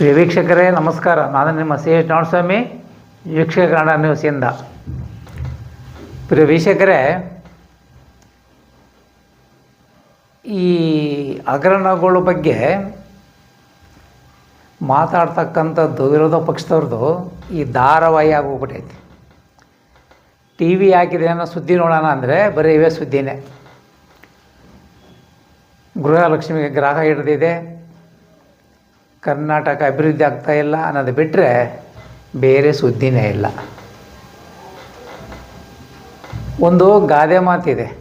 ಪ್ರಿಯ ವೀಕ್ಷಕರೇ, ನಮಸ್ಕಾರ. ನಾನು ನಿಮ್ಮ ಸಿ ಎಚ್ ಸ್ವಾಮಿ ವೀಕ್ಷಕ ಕನ್ನಡ ನ್ಯೂಸಿಂದ ಪ್ರಿಯ ವೀಕ್ಷಕರೇ, ಈ ಹಗರಣಗಳ ಬಗ್ಗೆ ಮಾತಾಡ್ತಕ್ಕಂಥದ್ದು ವಿರೋಧ ಪಕ್ಷದವ್ರದ್ದು ಈ ಧಾರಾವಾಹಿ ಆಗೋಗ್ಬಿಟ್ಟೈತಿ ಟಿ ವಿ ಹಾಕಿದ್ರೆ ಸುದ್ದಿ ನೋಡೋಣ ಅಂದರೆ ಬರೀ ಇವೇ ಸುದ್ದಿನೇ. ಗೃಹಲಕ್ಷ್ಮಿಗೆ ಗ್ರಾಹ ಹಿಡಿದಿದೆ. ಕರ್ನಾಟಕ ಅಭಿವೃದ್ಧಿ ಆಗ್ತಾ ಇಲ್ಲ ಅನ್ನೋದು ಬಿಟ್ಟರೆ ಬೇರೆ ಸುದ್ದಿನೇ ಇಲ್ಲ. ಒಂದು ಗಾದೆ ಮಾತಿದೆ.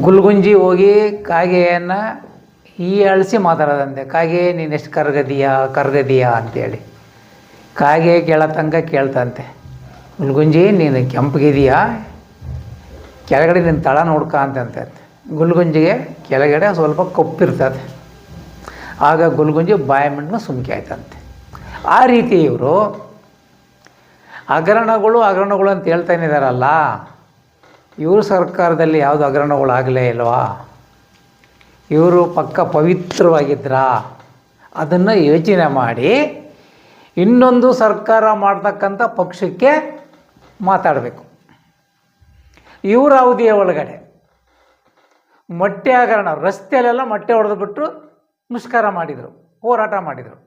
ಗುಲ್ಗುಂಜಿ ಹೋಗಿ ಕಾಗೆಯನ್ನು ಈ ಅಳಿಸಿ ಮಾತಾಡೋದಂತೆ. ಕಾಗೆ ನೀನೆಷ್ಟು ಕರ್ಗದೀಯಾ ಕರ್ಗದೀಯಾ ಅಂತೇಳಿ. ಕಾಗೆ ಕೇಳೋ ತನಕ ಕೇಳ್ತಂತೆ. ಗುಲ್ಗುಂಜಿ ನೀನು ಕೆಂಪಗಿದೀಯಾ? ಕೆಳಗಡೆ ನಿನ್ನ ತಳ ನೋಡ್ಕ ಅಂತಂತೆ ಗುಲ್ಗುಂಜಿಗೆ ಕೆಳಗಡೆ ಸ್ವಲ್ಪ ಕಪ್ಪಿರ್ತದೆ. ಆಗ ಗುಲ್ಗುಂಜಿ ಬಾಯಮಣ್ಣು ಸುಮ್ಕೆ ಆಯ್ತಂತೆ. ಆ ರೀತಿ ಇವರು ಹಗರಣಗಳು ಹಗರಣಗಳು ಅಂತ ಹೇಳ್ತಾನಿದಾರಲ್ಲ ಇವರು ಸರ್ಕಾರದಲ್ಲಿ ಯಾವುದು ಹಗರಣಗಳು ಆಗಲೇ ಇಲ್ವಾ? ಇವರು ಪಕ್ಕ ಪವಿತ್ರವಾಗಿದ್ರಾ? ಅದನ್ನು ಯೋಚನೆ ಮಾಡಿ ಇನ್ನೊಂದು ಸರ್ಕಾರ ಮಾಡ್ತಕ್ಕಂಥ ಪಕ್ಷಕ್ಕೆ ಮಾತಾಡಬೇಕು. ಇವರ ಅವಧಿಯ ಒಳಗಡೆ ಮೊಟ್ಟೆ ಹಗರಣ ರಸ್ತೆಯಲ್ಲೆಲ್ಲ ಮೊಟ್ಟೆ ಹೊಡೆದ್ಬಿಟ್ಟು ಮುಷ್ಕರ ಮಾಡಿದರು, ಹೋರಾಟ ಮಾಡಿದರು.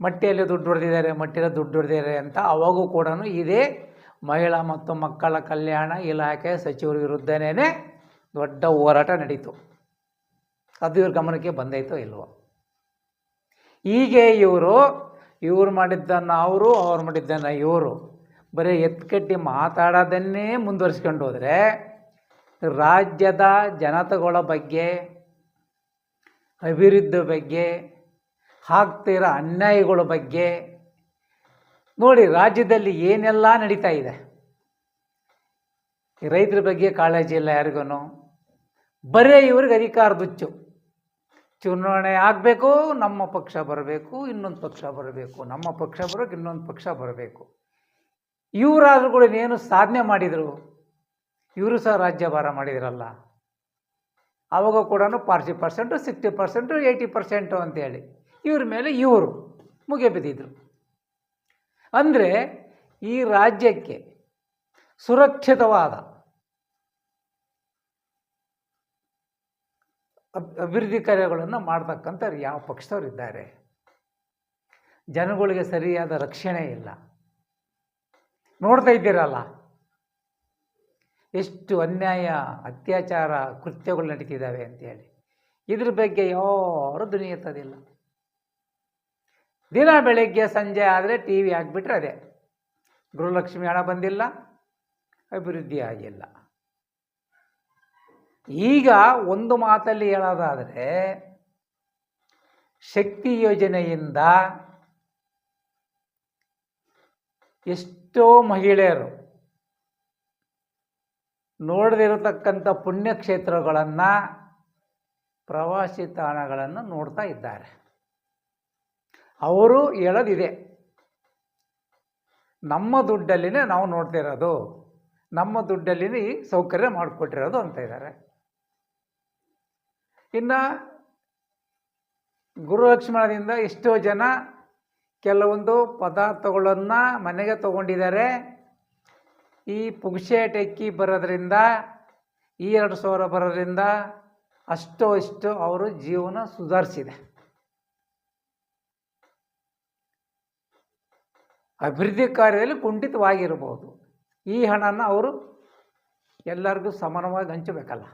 ಮಟ್ಟಿಯಲ್ಲಿ ದುಡ್ಡು ಹೊಡೆದಿದ್ದಾರೆ ಮಟ್ಟಿಯಲ್ಲಿ ದುಡ್ಡು ಹೊಡೆದಿದ್ದಾರೆ ಅಂತ ಅವಾಗೂ ಕೂಡ ಇದೇ ಮಹಿಳಾ ಮತ್ತು ಮಕ್ಕಳ ಕಲ್ಯಾಣ ಇಲಾಖೆ ಸಚಿವರ ವಿರುದ್ಧನೇ ದೊಡ್ಡ ಹೋರಾಟ ನಡೀತು. ಅದು ಇವ್ರ ಗಮನಕ್ಕೆ ಬಂದೈತೋ ಇಲ್ವೋ? ಹೀಗೆ ಇವರು, ಇವ್ರು ಮಾಡಿದ್ದನ್ನು ಅವರು, ಅವ್ರು ಮಾಡಿದ್ದನ್ನು ಇವರು ಬರೀ ಎತ್ಕಟ್ಟಿ ಮಾತಾಡೋದನ್ನೇ ಮುಂದುವರಿಸ್ಕೊಂಡು ಹೋದರೆ ರಾಜ್ಯದ ಜನತೆಗಳ ಬಗ್ಗೆ ಅಭಿವೃದ್ಧಿ ಬಗ್ಗೆ, ಆಗ್ತಿರೋ ಅನ್ಯಾಯಗಳ ಬಗ್ಗೆ ನೋಡಿ, ರಾಜ್ಯದಲ್ಲಿ ಏನೆಲ್ಲ ನಡೀತಾ ಇದೆ. ರೈತರ ಬಗ್ಗೆ ಕಾಳಜಿ ಇಲ್ಲ ಯಾರಿಗೂ ಬರೇ ಇವ್ರಿಗೆ ಅಧಿಕಾರ ದುಚ್ಚು ಚುನಾವಣೆ ಆಗಬೇಕು, ನಮ್ಮ ಪಕ್ಷ ಬರಬೇಕು, ಇನ್ನೊಂದು ಪಕ್ಷ ಬರಬೇಕು. ನಮ್ಮ ಪಕ್ಷ ಬರೋಕ್ಕೆ ಇನ್ನೊಂದು ಪಕ್ಷ ಬರಬೇಕು. ಇವರಾದ್ರೂ ಕೂಡ ಏನು ಸಾಧನೆ ಮಾಡಿದರು? ಇವರು ಸಹ ರಾಜ್ಯಭಾರ ಮಾಡಿದ್ರಲ್ಲ. ಆವಾಗ ಕೂಡ forty percent, sixty percent, eighty percent ಅಂತೇಳಿ. ಇವ್ರ ಮೇಲೆ ಇವರು ಮುಗಿ ಬಿದ್ದಿದ್ರು. ಅಂದರೆ ಈ ರಾಜ್ಯಕ್ಕೆ ಸುರಕ್ಷಿತವಾದ ಅಭಿವೃದ್ಧಿ ಕಾರ್ಯಗಳನ್ನು ಮಾಡ್ತಕ್ಕಂಥವ್ರು ಯಾವ ಪಕ್ಷದವ್ರು ಇದ್ದಾರೆ? ಜನಗಳಿಗೆ ಸರಿಯಾದ ರಕ್ಷಣೆ ಇಲ್ಲ. ನೋಡ್ತಾ ಇದ್ದೀರಲ್ಲ? ಎಷ್ಟು ಅನ್ಯಾಯ, ಅತ್ಯಾಚಾರ, ಕೃತ್ಯಗಳು ನಡೀತಿದ್ದಾವೆ ಅಂತೇಳಿ ಇದ್ರ ಬಗ್ಗೆ ಯಾರು ಧ್ವನಿ ಎತ್ತೋದಿಲ್ಲ ದಿನ ಬೆಳಗ್ಗೆ ಸಂಜೆ ಆದರೆ ಟಿ ವಿ ಹಾಕ್ಬಿಟ್ರೆ ಅದೇ. ಗೃಹಲಕ್ಷ್ಮಿ ಹಣ ಬಂದಿಲ್ಲ, ಅಭಿವೃದ್ಧಿ ಆಗಿಲ್ಲ. ಈಗ ಒಂದು ಮಾತಲ್ಲಿ ಹೇಳೋದಾದರೆ, ಶಕ್ತಿ ಯೋಜನೆಯಿಂದ ಎಷ್ಟೋ ಮಹಿಳೆಯರು ನೋಡದಿರತಕ್ಕಂಥ ಪುಣ್ಯಕ್ಷೇತ್ರಗಳನ್ನು ಪ್ರವಾಸಿ ತಾಣಗಳನ್ನು ನೋಡ್ತಾ ಇದ್ದಾರೆ. ಅವರು ಹೇಳೋದಿದೆ ನಮ್ಮ ದುಡ್ಡಲ್ಲಿನೇ ನಾವು ನೋಡ್ತಿರೋದು ನಮ್ಮ ದುಡ್ಡಲ್ಲಿನೇ ಸೌಕರ್ಯ ಮಾಡಿಕೊಟ್ಟಿರೋದು ಅಂತ ಇದ್ದಾರೆ. ಇನ್ನು ಗುರುಲಕ್ಷ್ಮಣದಿಂದ ಎಷ್ಟೋ ಜನ ಕೆಲವೊಂದು ಪದಾರ್ಥಗಳನ್ನು ಮನೆಗೆ ತಗೊಂಡಿದ್ದಾರೆ. ಈ ಪುಗ್ಸೆ ಟೆಕ್ಕಿ ಬರೋದ್ರಿಂದ, ಈ ಎರಡು ಸಾವಿರ ಬರೋದ್ರಿಂದ ಅಷ್ಟೋ ಇಷ್ಟು ಅವರು ಜೀವನ ಸುಧಾರಿಸಿದೆ. ಅಭಿವೃದ್ಧಿ ಕಾರ್ಯದಲ್ಲಿ ಕುಂಠಿತವಾಗಿರ್ಬೋದು. ಈ ಹಣನ ಅವರು ಎಲ್ಲರಿಗೂ ಸಮಾನವಾಗಿ ಹಂಚಬೇಕಲ್ಲ.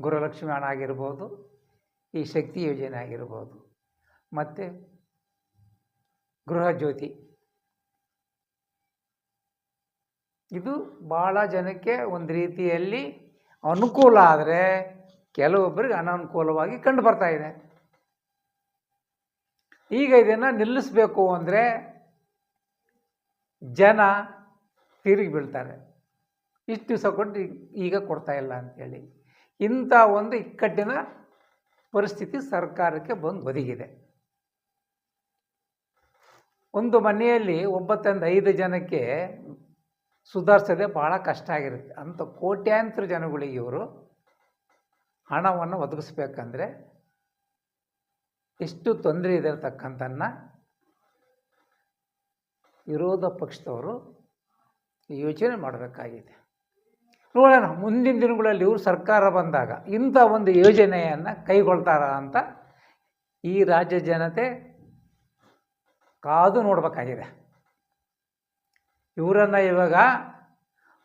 ಗುರುಲಕ್ಷ್ಮಿ ಹಣ ಆಗಿರ್ಬೋದು, ಈ ಶಕ್ತಿ ಯೋಜನೆ ಆಗಿರ್ಬೋದು. ಮತ್ತು ಗೃಹ ಜ್ಯೋತಿ. ಇದು ಭಾಳ ಜನಕ್ಕೆ ಒಂದು ರೀತಿಯಲ್ಲಿ ಅನುಕೂಲ ಆದರೆ ಕೆಲವೊಬ್ಬರಿಗೆ ಅನನುಕೂಲವಾಗಿ ಕಂಡು ಬರ್ತಾ ಇದೆ. ಈಗ ಇದನ್ನು ನಿಲ್ಲಿಸಬೇಕು ಅಂದರೆ ಜನ ತಿರುಗಿ ಬೀಳ್ತಾರೆ. ಇಷ್ಟು ದಿವಸ ಕೊಟ್ಟು ಈಗ ಕೊಡ್ತಾ ಇಲ್ಲ ಅಂಥೇಳಿ ಇಂಥ ಒಂದು ಇಕ್ಕಟ್ಟಿನ ಪರಿಸ್ಥಿತಿ ಸರ್ಕಾರಕ್ಕೆ ಬಂದು ಒದಗಿದೆ. ಒಂದು ಮನೆಯಲ್ಲಿ ಒಂಬತ್ತರಿಂದ ಐದು ಜನಕ್ಕೆ ಸುಧಾರಿಸೋದೇ ಭಾಳ ಕಷ್ಟ ಆಗಿರುತ್ತೆ. ಅಂಥ ಕೋಟ್ಯಾಂತರ ಜನಗಳಿಗೆ ಇವರು ಹಣವನ್ನು ಒದಗಿಸ್ಬೇಕಂದ್ರೆ ಎಷ್ಟು ತೊಂದರೆ ಇದೆ ವಿರೋಧ ಪಕ್ಷದವರು ಯೋಚನೆ ಮಾಡಬೇಕಾಗಿದೆ. ನೋಡೋಣ, ಮುಂದಿನ ದಿನಗಳಲ್ಲಿ ಇವರು ಸರ್ಕಾರ ಬಂದಾಗ ಇಂಥ ಒಂದು ಯೋಜನೆಯನ್ನು ಕೈಗೊಳ್ತಾರ ಅಂತ ಈ ರಾಜ್ಯ ಜನತೆ ಕಾದು ನೋಡಬೇಕಾಗಿದೆ. ಇವರನ್ನು ಇವಾಗ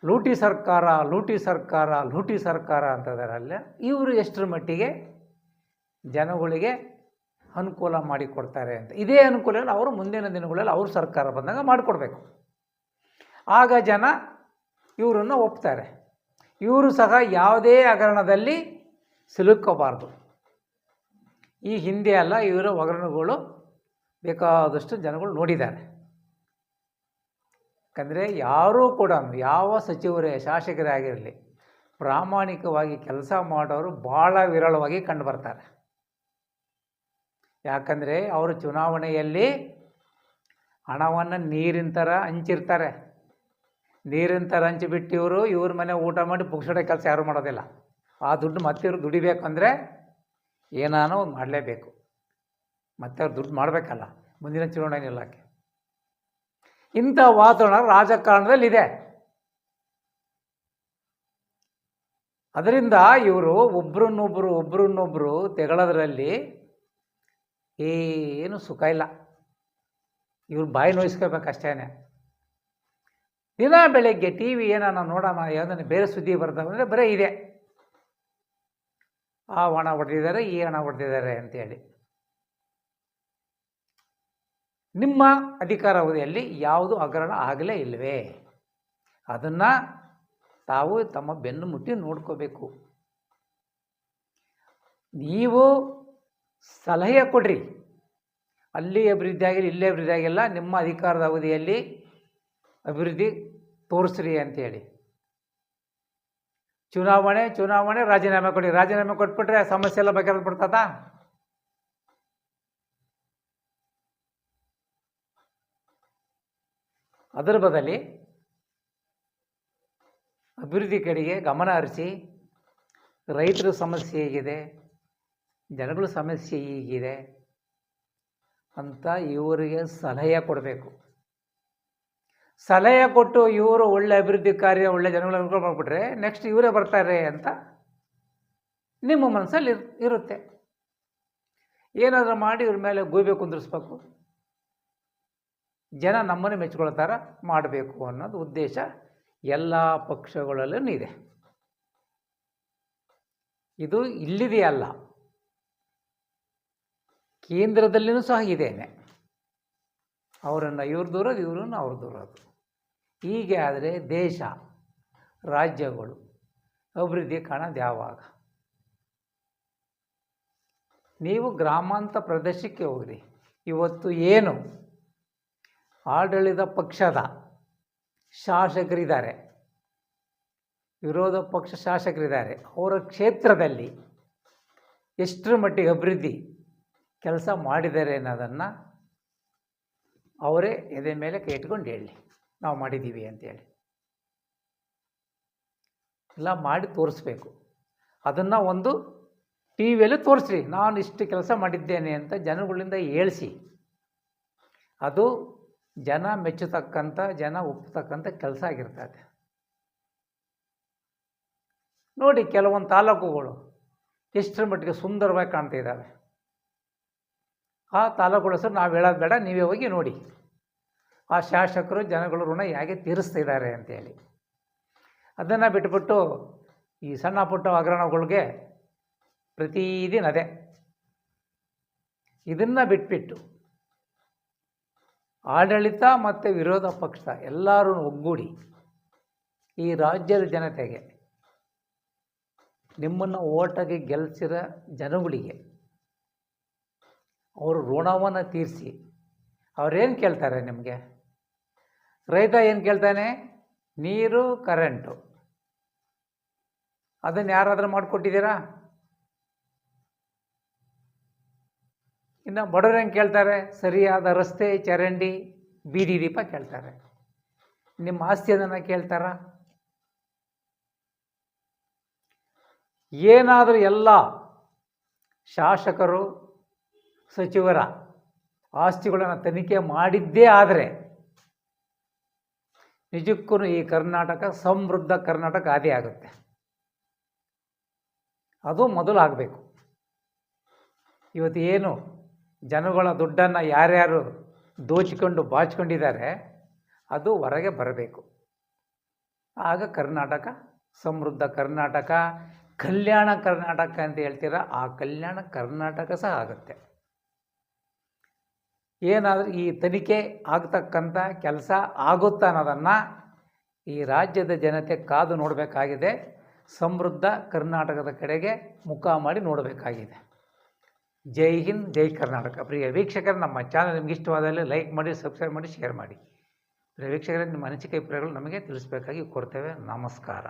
ಲೂಟಿ ಸರ್ಕಾರ ಲೂಟಿ ಸರ್ಕಾರ ಲೂಟಿ ಸರ್ಕಾರ ಅಂತದಾರಲ್ಲ ಇವರು ಎಷ್ಟರ ಮಟ್ಟಿಗೆ ಜನಗಳಿಗೆ ಅನುಕೂಲ ಮಾಡಿಕೊಡ್ತಾರೆ ಅಂತ. ಇದೇ ಅನುಕೂಲ ಅವರು ಮುಂದಿನ ದಿನಗಳಲ್ಲಿ ಅವ್ರ ಸರ್ಕಾರ ಬಂದಾಗ ಮಾಡಿಕೊಡ್ಬೇಕು. ಆಗ ಜನ ಇವರನ್ನು ಒಪ್ತಾರೆ. ಇವರು ಸಹ ಯಾವುದೇ ಹಗರಣದಲ್ಲಿ ಸಿಲುಕೋಬಾರ್ದು ಈ ಹಿಂದೆ ಅಲ್ಲ ಇವರ ಹಗರಣಗಳು ಬೇಕಾದಷ್ಟು ಜನಗಳು ನೋಡಿದ್ದಾರೆ. ಯಾಕಂದರೆ ಯಾರೂ ಕೂಡ ಯಾವ ಸಚಿವರೇ ಶಾಸಕರೇ ಆಗಿರಲಿ ಪ್ರಾಮಾಣಿಕವಾಗಿ ಕೆಲಸ ಮಾಡೋರು ಭಾಳ ವಿರಳವಾಗಿ ಕಂಡುಬರ್ತಾರೆ. ಯಾಕಂದರೆ ಅವರು ಚುನಾವಣೆಯಲ್ಲಿ ಹಣವನ್ನು ನೀರಿನ ಥರ ಹಂಚಿರ್ತಾರೆ. ನೀರಿನ ಥರ ಹಂಚಿಬಿಟ್ಟು ಇವರು ಇವ್ರ ಮನೆ ಊಟ ಮಾಡಿ ಪುಕ್ಸಡೆ ಕೆಲಸ ಯಾರು ಮಾಡೋದಿಲ್ಲ. ಆ ದುಡ್ಡು ಮತ್ತೆ ಇವ್ರು ದುಡಿಬೇಕಂದ್ರೆ ಏನಾನೋ ಒಂದು ಮಾಡಲೇಬೇಕು. ಮತ್ತೆ ಅವ್ರು ದುಡ್ಡು ಮಾಡಬೇಕಲ್ಲ, ಮುಂದಿನ ಚುನಾವಣೆ ನಿಲ್ಲಕ್ಕೆ. ಇಂಥ ವಾತಾವರಣ ರಾಜಕಾರಣದಲ್ಲಿದೆ. ಅದರಿಂದ ಇವರು ಒಬ್ರನ್ನೊಬ್ರು ಒಬ್ರನ್ನೊಬ್ರು ತೆಗಳೋದ್ರಲ್ಲಿ ಏನು ಸುಖ ಇಲ್ಲ. ಇವ್ರು ಬಾಯಿ ನೋಯಿಸ್ಕೋಬೇಕಷ್ಟೇ ದಿನ ಬೆಳಗ್ಗೆ ಟಿ ವಿ ಏನಾನ ನೋಡೋಣ ಯಾವುದನ್ನು ಬೇರೆ ಸುದ್ದಿ ಅಂದರೆ ಬರೀ ಇದೆ. ಆ ಹಣ ಹೊಡೆದಿದ್ದಾರೆ, ಈ ಹಣ ಹೊಡೆದಿದ್ದಾರೆ ಅಂತೇಳಿ. ನಿಮ್ಮ ಅಧಿಕಾರಾವಧಿಯಲ್ಲಿ ಯಾವುದು ಹಗರಣ ಆಗಲೇ ಇಲ್ಲವೇ? ಅದನ್ನು ತಾವು ತಮ್ಮ ಬೆನ್ನು ಮುಟ್ಟಿ ನೋಡ್ಕೋಬೇಕು. ನೀವು ಸಲಹೆ ಕೊಡ್ರಿ. ಅಲ್ಲಿ ಅಭಿವೃದ್ಧಿ ಆಗಿಲ್ಲ, ಇಲ್ಲೇ ಅಭಿವೃದ್ಧಿ ಆಗಿಲ್ಲ, ನಿಮ್ಮ ಅಧಿಕಾರದ ಅವಧಿಯಲ್ಲಿ ಅಭಿವೃದ್ಧಿ ತೋರಿಸ್ರಿ ಅಂತೇಳಿ. ಚುನಾವಣೆ ಚುನಾವಣೆ, ರಾಜೀನಾಮೆ ಕೊಡಿ. ರಾಜೀನಾಮೆ ಕೊಟ್ಬಿಟ್ರೆ ಸಮಸ್ಯೆ ಎಲ್ಲ ಬಗೆಹರಿದು ಬಿಡ್ತದ ಅದರ ಬದಲಿ ಅಭಿವೃದ್ಧಿ ಕಡೆಗೆ ಗಮನ ಹರಿಸಿ ರೈತರ ಸಮಸ್ಯೆ ಹೇಗಿದೆ, ಜನಗಳ ಸಮಸ್ಯೆ ಹೀಗಿದೆ ಅಂತ ಇವರಿಗೆ ಸಲಹೆ ಕೊಡಬೇಕು. ಸಲಹೆ ಕೊಟ್ಟು ಇವರು ಒಳ್ಳೆ ಅಭಿವೃದ್ಧಿ ಕಾರ್ಯ, ಒಳ್ಳೆ ಜನಗಳು ಅನುಕೂಲ ಮಾಡಿಬಿಟ್ರೆ ನೆಕ್ಸ್ಟ್ ಇವರೇ ಬರ್ತಾರೆ ಅಂತ ನಿಮ್ಮ ಮನಸ್ಸಲ್ಲಿ ಇರುತ್ತೆ. ಏನಾದರೂ ಮಾಡಿ ಇವ್ರ ಮೇಲೆ ಗೂಬೆ ಕುಂದಿರಿಸ್ಬೇಕು. ಜನ ನಮ್ಮನ್ನು ಮೆಚ್ಕೊಳ್ತಾರ ಮಾಡಬೇಕು ಅನ್ನೋದು ಉದ್ದೇಶ ಎಲ್ಲ ಪಕ್ಷಗಳಲ್ಲೂ ಇದೆ. ಇದು ಇಲ್ಲಿದೆಯಲ್ಲ ಕೇಂದ್ರದಲ್ಲಿನೂ ಸಹ ಇದೇನೆ ಅವರನ್ನು ಇವ್ರು ದೂರೋದು ಇವ್ರನ್ನ ಅವ್ರು ದೂರೋದು ಹೀಗೆ ಆದರೆ ದೇಶ, ರಾಜ್ಯಗಳು ಅಭಿವೃದ್ಧಿ ಕಾಣೋದು ಯಾವಾಗ? ನೀವು ಗ್ರಾಮಾಂತರ ಪ್ರದೇಶಕ್ಕೆ ಹೋಗ್ರಿ. ಇವತ್ತು ಏನು? ಆಡಳಿತ ಪಕ್ಷದ ಶಾಸಕರಿದ್ದಾರೆ. ವಿರೋಧ ಪಕ್ಷ ಶಾಸಕರಿದ್ದಾರೆ. ಅವರ ಕ್ಷೇತ್ರದಲ್ಲಿ ಎಷ್ಟರ ಮಟ್ಟಿಗೆ ಅಭಿವೃದ್ಧಿ ಕೆಲಸ ಮಾಡಿದ್ದಾರೆ ಅನ್ನೋದನ್ನು ಅವರೇ ಎದೆ ಮೇಲೆ ಕೈ ಇಟ್ಕೊಂಡು ಹೇಳಿ. ನಾವು ಮಾಡಿದ್ದೀವಿ ಅಂತೇಳಿ ಎಲ್ಲ ಮಾಡಿ ತೋರಿಸ್ಬೇಕು. ಅದನ್ನು ಒಂದು ಟಿ ವಿಯಲ್ಲಿ ತೋರಿಸ್ರಿ. ನಾನು ಇಷ್ಟು ಕೆಲಸ ಮಾಡಿದ್ದೇನೆ ಅಂತ ಜನಗಳಿಂದ ಹೇಳಿಸಿ. ಅದು ಜನ ಮೆಚ್ಚತಕ್ಕಂಥ ಜನ ಒಪ್ಪತಕ್ಕಂಥ ಕೆಲಸ ಆಗಿರ್ತದೆ. ನೋಡಿ ಕೆಲವೊಂದು ತಾಲೂಕುಗಳು ಎಷ್ಟರ ಮಟ್ಟಿಗೆ ಸುಂದರವಾಗಿ ಕಾಣ್ತಾ ಇದ್ದಾವೆ ಆ ತಾಲೂಕುಗಳ ಹೆಸರು ನಾವು ಹೇಳೋದು ಬೇಡ, ನೀವೇ ಹೋಗಿ ನೋಡಿ. ಆ ಶಾಸಕರು, ಜನಗಳು ಋಣ ಹೇಗೆ ತೀರಿಸ್ತಾ ಇದ್ದಾರೆ ಅಂತೇಳಿ. ಅದನ್ನು ಬಿಟ್ಬಿಟ್ಟು ಈ ಸಣ್ಣ ಪುಟ್ಟ ಹಗರಣಗಳಿಗೆ ಪ್ರತಿದಿನ ಅದೇ. ಇದನ್ನು ಬಿಟ್ಬಿಟ್ಟು ಆಡಳಿತ ಮತ್ತು ವಿರೋಧ ಪಕ್ಷ ಎಲ್ಲರೂ ಒಗ್ಗೂಡಿ ಈ ರಾಜ್ಯದ ಜನತೆಗೆ ನಿಮ್ಮನ್ನು ಓಟಾಗಿ ಗೆಲ್ಲಿಸಿದ ಜನಗಳಿಗೆ ಅವರು ಋಣವನ್ನು ತೀರಿಸಿ. ಅವ್ರೇನು ಕೇಳ್ತಾರೆ ನಿಮಗೆ? ರೈತ ಏನು ಕೇಳ್ತಾನೆ? ನೀರು ಕರೆಂಟು ಅದನ್ನು ಯಾರಾದರೂ ಮಾಡಿಕೊಟ್ಟಿದ್ದೀರಾ? ಇನ್ನು ಬಡವ್ರು ಹೆಂಗೆ ಕೇಳ್ತಾರೆ? ಸರಿಯಾದ ರಸ್ತೆ, ಚರಂಡಿ, ಬೀದಿ ದೀಪ ಕೇಳ್ತಾರೆ. ನಿಮ್ಮ ಆಸ್ತಿ ಅದನ್ನು ಕೇಳ್ತಾರ? ಏನಾದರೂ ಎಲ್ಲ ಶಾಸಕರು, ಸಚಿವರ ಆಸ್ತಿಗಳನ್ನು ತನಿಖೆ ಮಾಡಿದ್ದೇ ಆದರೆ ನಿಜಕ್ಕೂ ಈ ಕರ್ನಾಟಕ ಸಮೃದ್ಧ ಕರ್ನಾಟಕ ಆದೇ ಆಗುತ್ತೆ. ಅದು ಮೊದಲು ಆಗಬೇಕು. ಇವತ್ತು ಏನು ಜನಗಳ ದುಡ್ಡನ್ನು ಯಾರ್ಯಾರು ದೋಚಿಕೊಂಡು ಬಾಚಿಕೊಂಡಿದ್ದಾರೆ, ಅದು ಹೊರಗೆ ಬರಬೇಕು. ಆಗ ಕರ್ನಾಟಕ ಸಮೃದ್ಧ ಕರ್ನಾಟಕ, ಕಲ್ಯಾಣ ಕರ್ನಾಟಕ ಅಂತ ಹೇಳ್ತೀರ, ಆ ಕಲ್ಯಾಣ ಕರ್ನಾಟಕ ಸಹ ಆಗುತ್ತೆ. ಏನಾದರೂ ಈ ತನಿಖೆ ಆಗ್ತಕ್ಕಂಥ ಕೆಲಸ ಆಗುತ್ತ ಅನ್ನೋದನ್ನು ಈ ರಾಜ್ಯದ ಜನತೆ ಕಾದು ನೋಡಬೇಕಾಗಿದೆ. ಸಮೃದ್ಧ ಕರ್ನಾಟಕದ ಕಡೆಗೆ ಮುಖ ಮಾಡಿ ನೋಡಬೇಕಾಗಿದೆ. ಜೈ ಹಿಂದ್, ಜೈ ಕರ್ನಾಟಕ. ಪ್ರಿಯ ವೀಕ್ಷಕರು, ನಮ್ಮ ಚಾನಲ್ ನಿಮ್ಗೆ ಇಷ್ಟವಾದಲ್ಲಿ ಲೈಕ್ ಮಾಡಿ ಸಬ್ಸ್ಕ್ರೈಬ್ ಮಾಡಿ ಶೇರ್ ಮಾಡಿ. ಪ್ರಿಯ ವೀಕ್ಷಕರೇ, ನಿಮ್ಮ ಅನಿಸಿಕೆ ಅಭಿಪ್ರಾಯಗಳು ನಮಗೆ ತಿಳಿಸಬೇಕಾಗಿ ಕೋರ್ತೇವೆ. ನಮಸ್ಕಾರ.